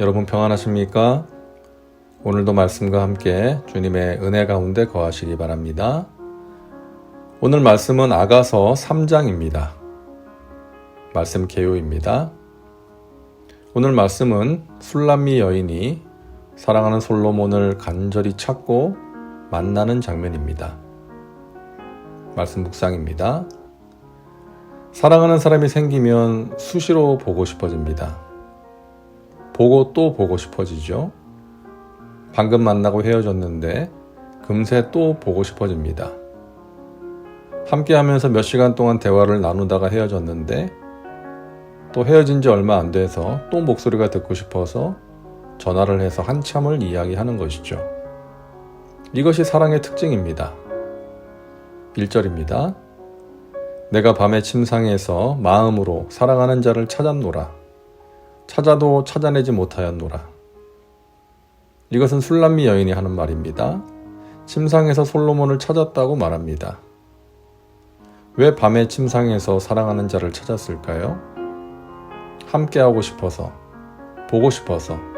여러분 평안하십니까? 오늘도 말씀과 함께 주님의 은혜 가운데 거하시기 바랍니다. 오늘 말씀은 아가서 3장입니다. 말씀 개요입니다. 오늘 말씀은 술람미 여인이 사랑하는 솔로몬을 간절히 찾고 만나는 장면입니다. 말씀 묵상입니다. 사랑하는 사람이 생기면 수시로 보고 싶어집니다. 보고 또 보고 싶어지죠. 방금 만나고 헤어졌는데 금세 또 보고 싶어집니다. 함께 하면서 몇 시간 동안 대화를 나누다가 헤어졌는데 또 헤어진 지 얼마 안 돼서 또 목소리가 듣고 싶어서 전화를 해서 한참을 이야기하는 것이죠. 이것이 사랑의 특징입니다. 1절입니다. 내가 밤에 침상에서 마음으로 사랑하는 자를 찾았노라. 찾아도 찾아내지 못하였노라. 이것은 술람미 여인이 하는 말입니다. 침상에서 솔로몬을 찾았다고 말합니다. 왜 밤에 침상에서 사랑하는 자를 찾았을까요? 함께하고 싶어서, 보고 싶어서,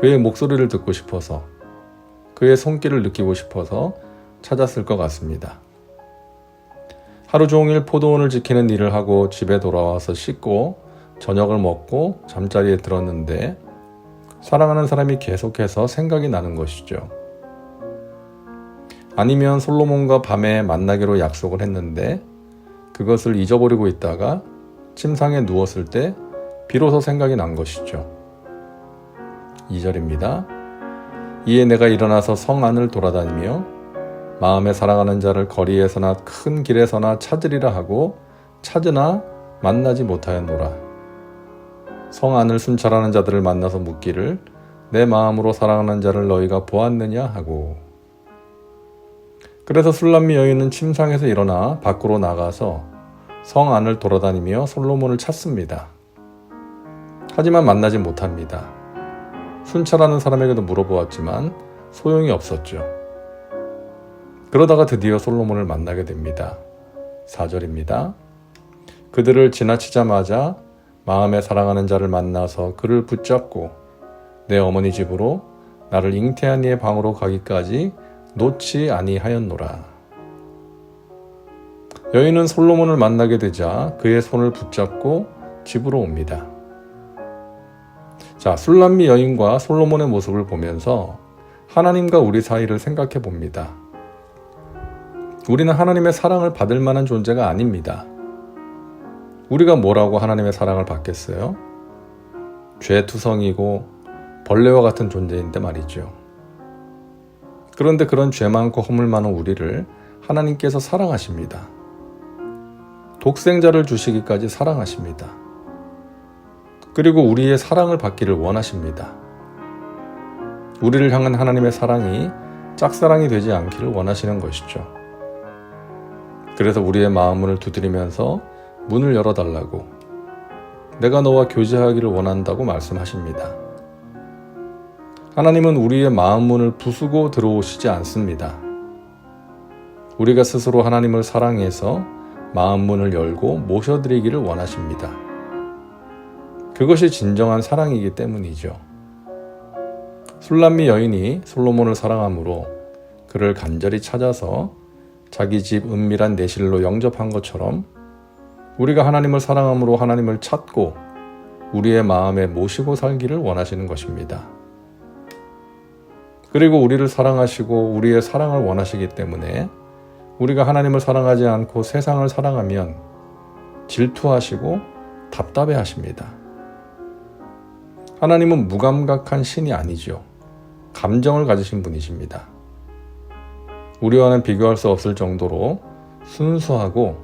그의 목소리를 듣고 싶어서, 그의 손길을 느끼고 싶어서 찾았을 것 같습니다. 하루 종일 포도원을 지키는 일을 하고 집에 돌아와서 씻고 저녁을 먹고 잠자리에 들었는데 사랑하는 사람이 계속해서 생각이 나는 것이죠. 아니면 솔로몬과 밤에 만나기로 약속을 했는데 그것을 잊어버리고 있다가 침상에 누웠을 때 비로소 생각이 난 것이죠. 2절입니다. 이에 내가 일어나서 성 안을 돌아다니며 마음에 사랑하는 자를 거리에서나 큰 길에서나 찾으리라 하고 찾으나 만나지 못하였노라. 성 안을 순찰하는 자들을 만나서 묻기를 내 마음으로 사랑하는 자를 너희가 보았느냐 하고 그래서 술람미 여인은 침상에서 일어나 밖으로 나가서 성 안을 돌아다니며 솔로몬을 찾습니다. 하지만 만나지 못합니다. 순찰하는 사람에게도 물어보았지만 소용이 없었죠. 그러다가 드디어 솔로몬을 만나게 됩니다. 4절입니다. 그들을 지나치자마자 마음에 사랑하는 자를 만나서 그를 붙잡고 내 어머니 집으로 나를 잉태한 이의 방으로 가기까지 놓지 아니하였노라. 여인은 솔로몬을 만나게 되자 그의 손을 붙잡고 집으로 옵니다. 자, 술람미 여인과 솔로몬의 모습을 보면서 하나님과 우리 사이를 생각해 봅니다. 우리는 하나님의 사랑을 받을 만한 존재가 아닙니다. 우리가 뭐라고 하나님의 사랑을 받겠어요? 죄투성이고 벌레와 같은 존재인데 말이죠. 그런데 그런 죄 많고 허물 많은 우리를 하나님께서 사랑하십니다. 독생자를 주시기까지 사랑하십니다. 그리고 우리의 사랑을 받기를 원하십니다. 우리를 향한 하나님의 사랑이 짝사랑이 되지 않기를 원하시는 것이죠. 그래서 우리의 마음을 두드리면서 문을 열어달라고 내가 너와 교제하기를 원한다고 말씀하십니다. 하나님은 우리의 마음 문을 부수고 들어오시지 않습니다. 우리가 스스로 하나님을 사랑해서 마음 문을 열고 모셔드리기를 원하십니다. 그것이 진정한 사랑이기 때문이죠. 술람미 여인이 솔로몬을 사랑하므로 그를 간절히 찾아서 자기 집 은밀한 내실로 영접한 것처럼 우리가 하나님을 사랑함으로 하나님을 찾고 우리의 마음에 모시고 살기를 원하시는 것입니다. 그리고 우리를 사랑하시고 우리의 사랑을 원하시기 때문에 우리가 하나님을 사랑하지 않고 세상을 사랑하면 질투하시고 답답해 하십니다. 하나님은 무감각한 신이 아니죠. 감정을 가지신 분이십니다. 우리와는 비교할 수 없을 정도로 순수하고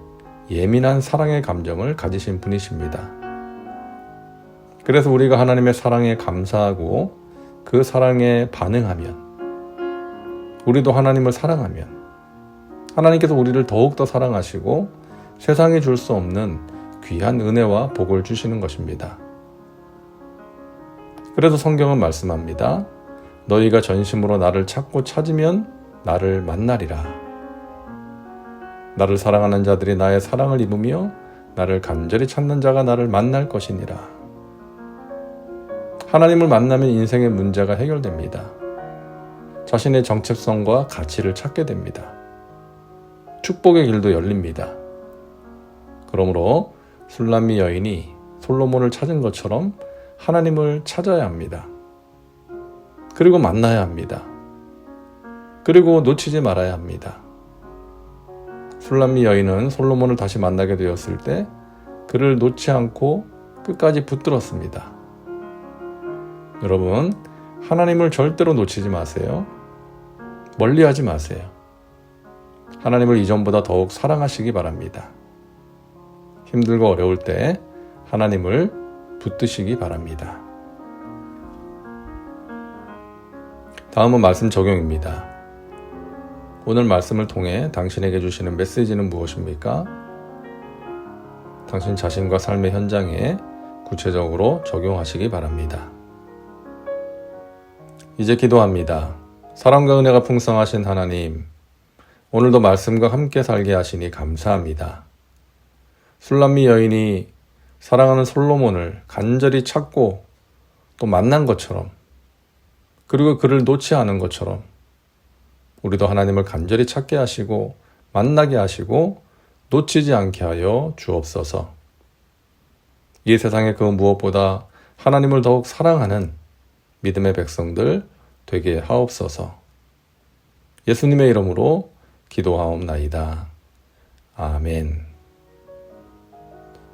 예민한 사랑의 감정을 가지신 분이십니다. 그래서 우리가 하나님의 사랑에 감사하고 그 사랑에 반응하면 우리도 하나님을 사랑하면 하나님께서 우리를 더욱더 사랑하시고 세상에 줄수 없는 귀한 은혜와 복을 주시는 것입니다. 그래서 성경은 말씀합니다. 너희가 전심으로 나를 찾고 찾으면 나를 만나리라. 나를 사랑하는 자들이 나의 사랑을 입으며 나를 간절히 찾는 자가 나를 만날 것이니라. 하나님을 만나면 인생의 문제가 해결됩니다. 자신의 정체성과 가치를 찾게 됩니다. 축복의 길도 열립니다. 그러므로 술람미 여인이 솔로몬을 찾은 것처럼 하나님을 찾아야 합니다. 그리고 만나야 합니다. 그리고 놓치지 말아야 합니다. 술람미 여인은 솔로몬을 다시 만나게 되었을 때 그를 놓지 않고 끝까지 붙들었습니다. 여러분, 하나님을 절대로 놓치지 마세요. 멀리 하지 마세요. 하나님을 이전보다 더욱 사랑하시기 바랍니다. 힘들고 어려울 때 하나님을 붙드시기 바랍니다. 다음은 말씀 적용입니다. 오늘 말씀을 통해 당신에게 주시는 메시지는 무엇입니까? 당신 자신과 삶의 현장에 구체적으로 적용하시기 바랍니다. 이제 기도합니다. 사랑과 은혜가 풍성하신 하나님, 오늘도 말씀과 함께 살게 하시니 감사합니다. 술람미 여인이 사랑하는 솔로몬을 간절히 찾고 또 만난 것처럼 그리고 그를 놓지 않은 것처럼 우리도 하나님을 간절히 찾게 하시고 만나게 하시고 놓치지 않게 하여 주옵소서. 이 세상의 그 무엇보다 하나님을 더욱 사랑하는 믿음의 백성들 되게 하옵소서. 예수님의 이름으로 기도하옵나이다. 아멘.